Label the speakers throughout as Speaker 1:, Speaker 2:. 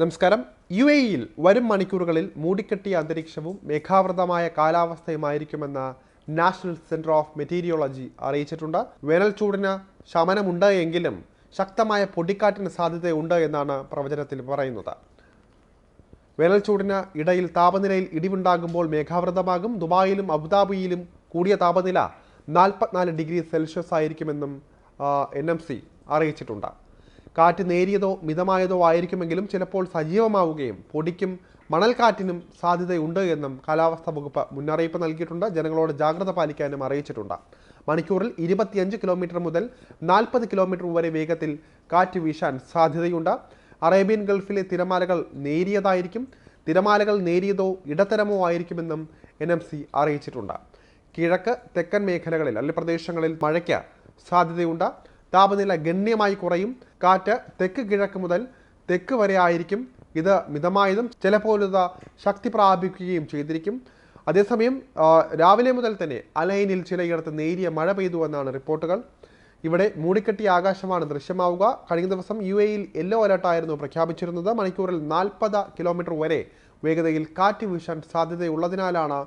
Speaker 1: നമസ്കാരം. U A ഇയിൽ വരും മണിക്കൂറുകളിൽ മൂടിക്കെട്ടിയ അന്തരീക്ഷവും മേഘാവൃതമായ കാലാവസ്ഥയുമായിരിക്കുമെന്ന് നാഷണൽ സെന്റർ ഓഫ് മെറ്റീരിയോളജി അറിയിച്ചിട്ടുണ്ട്. വേനൽ ചൂടിന് ശമനമുണ്ട് എങ്കിലും ശക്തമായ പൊടിക്കാറ്റിന് സാധ്യതയുണ്ട് എന്നാണ് പ്രവചനത്തിൽ പറയുന്നത്. വേനൽ ചൂടിന് ഇടയിൽ താപനിലയിൽ ഇടിവുണ്ടാകുമ്പോൾ മേഘാവൃതമാകും. ദുബായിലും അബുദാബിയിലും കൂടിയ താപനില നാൽപ്പത്തിനാല് ഡിഗ്രി സെൽഷ്യസ് ആയിരിക്കുമെന്നും എൻ എം സി അറിയിച്ചിട്ടുണ്ട്. കാറ്റ് നേരിയതോ മിതമായതോ ആയിരിക്കുമെങ്കിലും ചിലപ്പോൾ സജീവമാവുകയും പൊടിക്കും മണൽക്കാറ്റിനും സാധ്യതയുണ്ട് എന്നും കാലാവസ്ഥാ വകുപ്പ് മുന്നറിയിപ്പ് നൽകിയിട്ടുണ്ട്. ജനങ്ങളോട് ജാഗ്രത പാലിക്കാനും അറിയിച്ചിട്ടുണ്ട്. മണിക്കൂറിൽ ഇരുപത്തിയഞ്ച് കിലോമീറ്റർ മുതൽ നാൽപ്പത് കിലോമീറ്റർ വരെ വേഗത്തിൽ കാറ്റ് വീശാൻ സാധ്യതയുണ്ട്. അറേബ്യൻ ഗൾഫിലെ തിരമാലകൾ നേരിയതായിരിക്കും. തിരമാലകൾ നേരിയതോ ഇടത്തരമോ ആയിരിക്കുമെന്നും എൻ എം സി അറിയിച്ചിട്ടുണ്ട്. കിഴക്ക് തെക്കൻ മേഖലകളിൽ അല്ലെങ്കിൽ പ്രദേശങ്ങളിൽ മഴയ്ക്ക് സാധ്യതയുണ്ട്. താപനില ഗണ്യമായി കുറയും. കാറ്റ് തെക്ക് കിഴക്ക് മുതൽ തെക്ക് വരെ ആയിരിക്കും. ഇത് മിതമായതും ചിലപ്പോൾ ഇത് ശക്തി പ്രാപിക്കുകയും ചെയ്തിരിക്കും. അതേസമയം രാവിലെ മുതൽ തന്നെ അലൈനിൽ ചിലയിടത്ത് നേരിയ മഴ പെയ്തു എന്നാണ് റിപ്പോർട്ടുകൾ. ഇവിടെ മൂടിക്കെട്ടിയ ആകാശമാണ് ദൃശ്യമാവുക. കഴിഞ്ഞ ദിവസം യു എയിൽ യെല്ലോ അലർട്ടായിരുന്നു പ്രഖ്യാപിച്ചിരുന്നത്. മണിക്കൂറിൽ നാൽപ്പത് കിലോമീറ്റർ വരെ വേഗതയിൽ കാറ്റ് വീശാൻ സാധ്യതയുള്ളതിനാലാണ്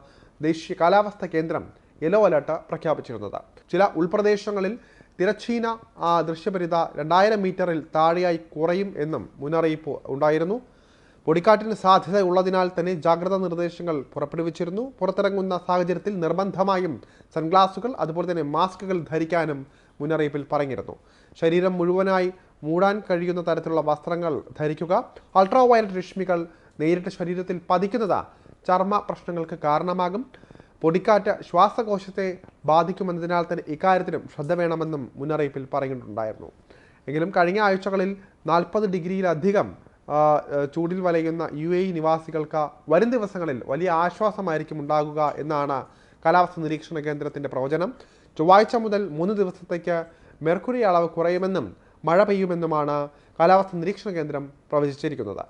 Speaker 1: ദേശീയ കാലാവസ്ഥാ കേന്ദ്രം യെല്ലോ അലർട്ട് പ്രഖ്യാപിച്ചിരുന്നത്. ചില ഉൾപ്രദേശങ്ങളിൽ തിരച്ചീന ആ, ദൃശ്യപരിത രണ്ടായിരം മീറ്ററിൽ താഴെയായി കുറയും എന്നും മുന്നറിയിപ്പ് ഉണ്ടായിരുന്നു. പൊടിക്കാറ്റിന് സാധ്യത ഉള്ളതിനാൽ തന്നെ ജാഗ്രതാ നിർദ്ദേശങ്ങൾ പുറപ്പെടുവിച്ചിരുന്നു. പുറത്തിറങ്ങുന്ന സാഹചര്യത്തിൽ നിർബന്ധമായും സൺഗ്ലാസുകൾ അതുപോലെ തന്നെ മാസ്കുകൾ ധരിക്കാനും മുന്നറിയിപ്പിൽ പറഞ്ഞിരുന്നു. ശരീരം മുഴുവനായി മൂടാൻ കഴിയുന്ന തരത്തിലുള്ള വസ്ത്രങ്ങൾ ധരിക്കുക അൾട്രാ വയലറ്റ് രശ്മികൾ നേരിട്ട് ശരീരത്തിൽ പതിക്കുന്നത് ചർമ്മ പ്രശ്നങ്ങൾക്ക് കാരണമാകും. പൊടിക്കാറ്റ് ശ്വാസകോശത്തെ ബാധിക്കുമെന്നതിനാൽ തന്നെ ഇക്കാര്യത്തിലും ശ്രദ്ധ വേണമെന്നും മുന്നറിയിപ്പിൽ പറയുന്നുണ്ടായിരുന്നു. എങ്കിലും കഴിഞ്ഞ ആഴ്ചകളിൽ നാൽപ്പത് ഡിഗ്രിയിലധികം ചൂടിൽ വലയുന്ന യു എ നിവാസികൾക്ക് വരും ദിവസങ്ങളിൽ വലിയ ആശ്വാസമായിരിക്കും ഉണ്ടാകുക എന്നാണ് കാലാവസ്ഥ നിരീക്ഷണ കേന്ദ്രത്തിന്റെ പ്രവചനം. ചൊവ്വാഴ്ച മുതൽ മൂന്ന് ദിവസത്തേക്ക് മെർക്കുറി അളവ് കുറയുമെന്നും മഴ പെയ്യുമെന്നുമാണ് കാലാവസ്ഥ നിരീക്ഷണ കേന്ദ്രം പ്രവചിച്ചിരിക്കുന്നത്.